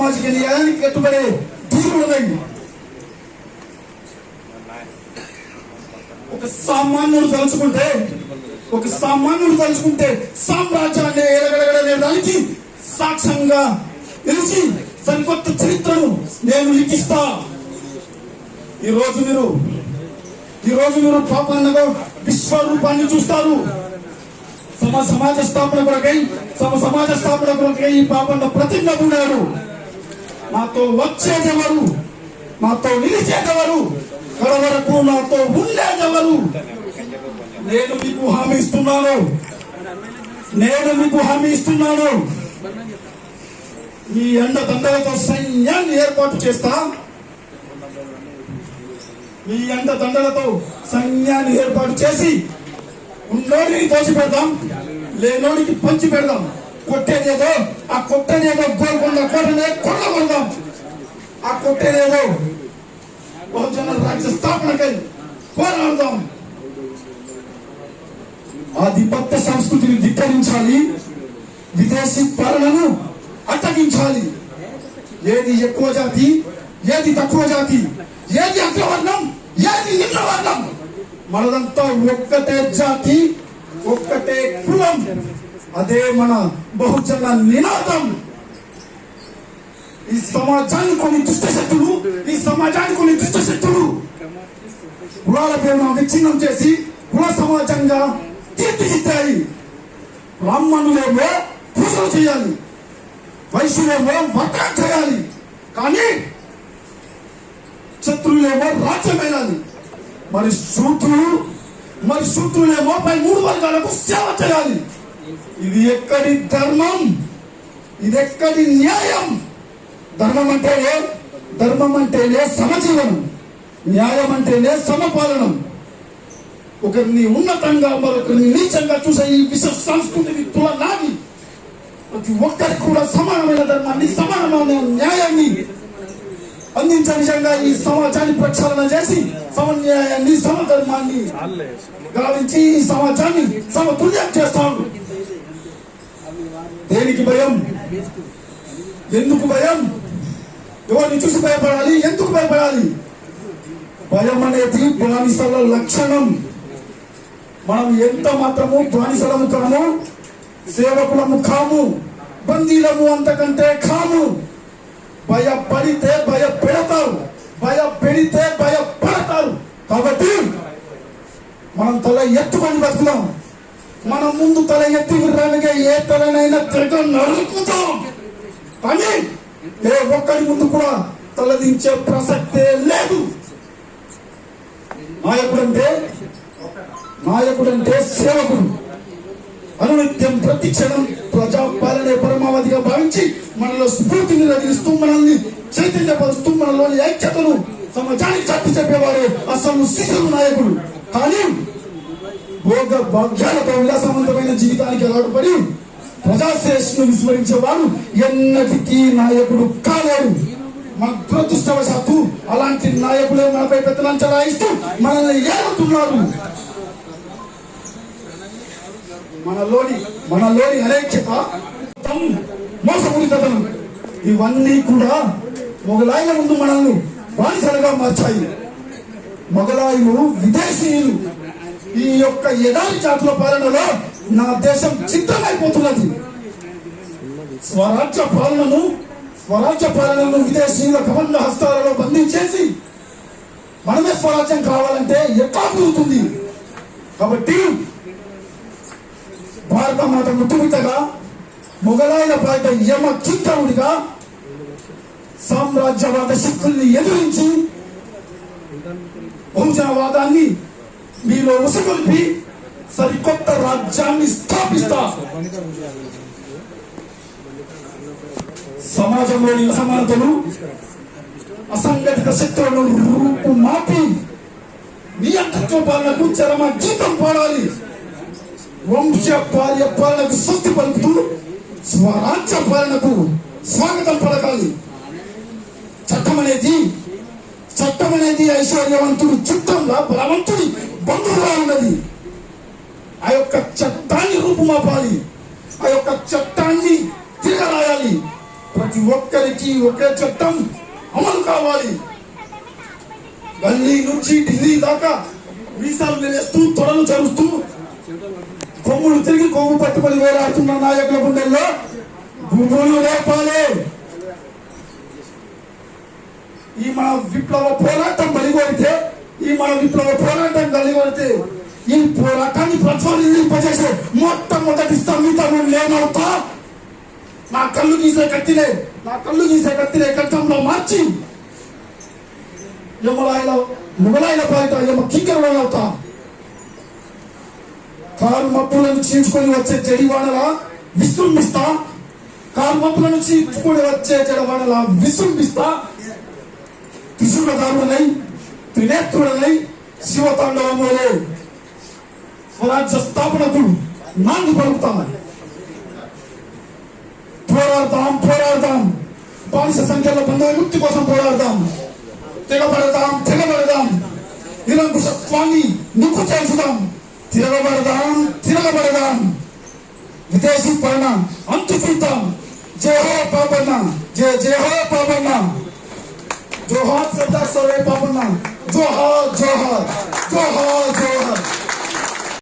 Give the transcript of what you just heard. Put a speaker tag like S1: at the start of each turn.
S1: సామాజిక న్యాయానికి కట్టుబడే తీరుడై ఒక సామాన్యుడు తలుచుకుంటే ఒక సామాన్యుడు తలుచుకుంటే సామ్రాజ్యాన్ని ఎరగడగడనేదానికి సాక్ష్యంగా నిలిచి సరికొత్త చరిత్రను నేను లిఖిస్తా. ఈ రోజు మీరు ఈ రోజు మీరు పాపన్నగా విశ్వరూపాన్ని చూస్తారు. సమ సమాజ స్థాపన కొరకై సమ సమాజ స్థాపన కొరకై ఈ పాపన్న ప్రతిజ్ఞ పూడాడు నాతో వచ్చేదెవరు? నాతో నిలిచేదెవరు? కడవరకు నాతో ఉండేదెవరు? నేను మీకు హామీ ఇస్తున్నాను. నేను మీకు హామీ ఇస్తున్నాను. ఈ ఎండ దండలతో సైన్యాన్ని ఏర్పాటు చేస్తా. ఈ ఎండ దండలతో సైన్యాన్ని ఏర్పాటు చేసి ఉన్నోడిని దోచి పెడదాం లేనోడికి పంచి పెడదాం కొట్టేదేదో ఆ కొట్టనేదో గోల్కొండ కోటనే కొల్ల ఆ కొట్టేదేదో బహుజన రాజ్య స్థాపనకై పోరాడదాం. ఆధిపత్య సంస్కృతిని ధిక్కరించాలి. విదేశీ పాలనను అట్టగించాలి ఏది ఎక్కువ జాతి ఏది తక్కువ జాతి ఏది అగ్రవర్ణం ఏది ఇంద్రవర్ణం మనదంతా ఒక్కటే జాతి ఒక్కటే కులం. అదే మన బహుజన నినాదం. ఈ సమాజాన్ని కొన్ని దుష్ట శక్తులు ఈ సమాజాన్ని కొన్ని దుష్ట శక్తులు కులాల పేరును విచ్ఛిన్నం చేసి కుల సమాజంగా తీర్చిదిద్దాయి. బ్రాహ్మణులేమో పూజలు చేయాలి వైశ్యులేమో వర్తనం చేయాలి కానీ శత్రువులేమో రాజ్యం వెళ్ళాలి మరి శూత్రులు మరి శూత్రులేమో పై మూడు వర్గాలకు సేవ చేయాలి. ఇది ఎక్కడి ధర్మం? ఇది ఎక్కడి న్యాయం? ధర్మం అంటేనే ధర్మం అంటేనే సమజీవనం. న్యాయం అంటేనే సమపాలనం. ఒకరిని ఉన్నతంగా మరొకరిని నీచంగా చూసే ఈ విశ్వ సంస్కృతిని తులనాడి ప్రతి ఒక్కరికి కూడా సమానమైన ధర్మాన్ని సమానమైన న్యాయాన్ని అందించే విధంగా ఈ సమాజాన్ని ప్రక్షాళన చేసి సమన్యాయాన్ని సమధర్మాన్ని గావించి ఈ సమాజాన్ని సమతుల్యం చేస్తాను దేనికి భయం? ఎందుకు భయం? ఎవరిని చూసి భయపడాలి? ఎందుకు భయపడాలి? భయం అనేది బానిసల లక్షణం. మనం ఎంత మాత్రము బానిసలము కాము సేవకులము కాము బందీలము అంతకంటే కాము. భయపడితే భయపెడతారు భయపెడితే భయపడతారు. కాబట్టి మనం తల ఎత్తుకొని బతుకుదాం. మనం ముందు తల ఎత్తి విర్రానిగా ఏ తలనైనా తిరగ నరుకుతాం. కానీ ఏ ఒక్కరి ముందు కూడా తలదించే ప్రసక్తే లేదు. నాయకుడంటే నాయకుడంటే సేవకుడు. అనునిత్యం ప్రతి క్షణం ప్రజాపాలనే పరమావధిగా భావించి మనలో స్ఫూర్తిని రగిలిస్తూ మనల్ని చైతన్యపరుస్తూ మనలోని ఐక్యతను సమాజానికి చాటి చెప్పేవారు అసలు శిశువు నాయకుడు. కానీ భోగ భాగ్యాలతో ఉల్లాసవంతమైన జీవితానికి అలవాటుపడి ప్రజాశ్రేష్ఠను విస్మరించేవాడు ఎన్నటికీ నాయకుడు కాలేడు. మన దురదృష్టవశాత్తు అలాంటి నాయకులే మనపై పెత్తనం చలాయిస్తూ మనల్ని ఏడుతున్నారు మనలోని మనలోని అనేక్యత మోసపూరితనం ఇవన్నీ కూడా మొగలాయిల ముందు మనల్ని బానిసలుగా మార్చాయి. మొగలాయిలు విదేశీయులు ఈ యొక్క ఎడారి జాతుల పాలనలో నా దేశం చిత్రమైపోతున్నది. స్వరాజ్య పాలనను స్వరాజ్య పాలనను విదేశీయుల కబంధ హస్తాలలో బంధించేసి మనమే స్వరాజ్యం కావాలంటే ఎట్లా కుదురుతుంది? కాబట్టి భారత మాత ముట్టుమిట్టగా మొఘలాయుల పాట యమ కింకరుడిగా సామ్రాజ్యవాద శక్తుల్ని ఎదిరించి బహుజనవాదాన్ని మీలో ఉసగొల్పి సరికొత్త రాజ్యాన్ని స్థాపిస్తా. సమాజంలోని అసమానతలు అసంఘటిత శక్తులను రూపు మాపి నియంత్రిత్వ పాలనకు చరమ జీతం పాడాలి. వంశ పాల్య పాలనకు స్వస్తి పలుకుతూ స్వరాజ్య పాలనకు స్వాగతం పలకాలి. చట్టం అనేది చట్టం అనేది ఐశ్వర్యవంతుడు చిత్తంగా బలవంతుడి బంధువులా ఉన్నది ఆ యొక్క చట్టాన్ని రూపుమాపాలి. ఆ యొక్క చట్టాన్ని తిరగరాయాలి. ప్రతి ఒక్కరికి ఒకే చట్టం అమలు కావాలి. గల్లీ నుంచి ఢిల్లీ దాకా వీసాలు వేస్తూ తొడలు చరుస్తూ కొమ్ములు తిరిగి కొమ్ము పట్టుకొని వేలాడుతున్న నాయకుల గుండెల్లో భూములు లేపాలి. ఈ మన విప్లవ పోరాటం బలిగొడితే ఈ మన విప్లవ పోరాటం బలిగొడితే ఈ పోరాటాన్ని ప్రజ్వలింపజేసే మొట్టమొదటి స్తంభితము నేనవుతా. నా కళ్ళు గీసే కత్తిలే నా కళ్ళు గీసే కత్తిలే కట్టంలో మార్చి. యమలాయల ముగలాయన పాలిట యమ కింకరలో అవుతా. కారు మప్పులను చీల్చుకొని వచ్చే జడివాడల విశృంభిస్తా కారు మబ్బులను చీల్చుకొని వచ్చే జడవాడల విశృంభిస్తా త్రిశూలధారుడనై త్రినేత్రుడనై శివతాండవములే స్వరాజ్య స్థాపనకు నాంది పలుకుతామని. పోరాడతాం పోరాడతాం. బానిస సంఖ్యలో బంధ ముక్తి కోసం పోరాడతాం. తెగబడదాం తెగబడదాం నిరంకుశత్వాన్ని నిప్పు చేర్చుదాం తిరగబడదాం తిరగబడదాం విదేశీ పైన అంతు చూద్దాం జయహో పాపన్న జయ జయహో పాపన్న. జోహార్ సర్దార్ సర్వే పాపన్న. జోహార్ జోహార్ జోహార్ జోహార్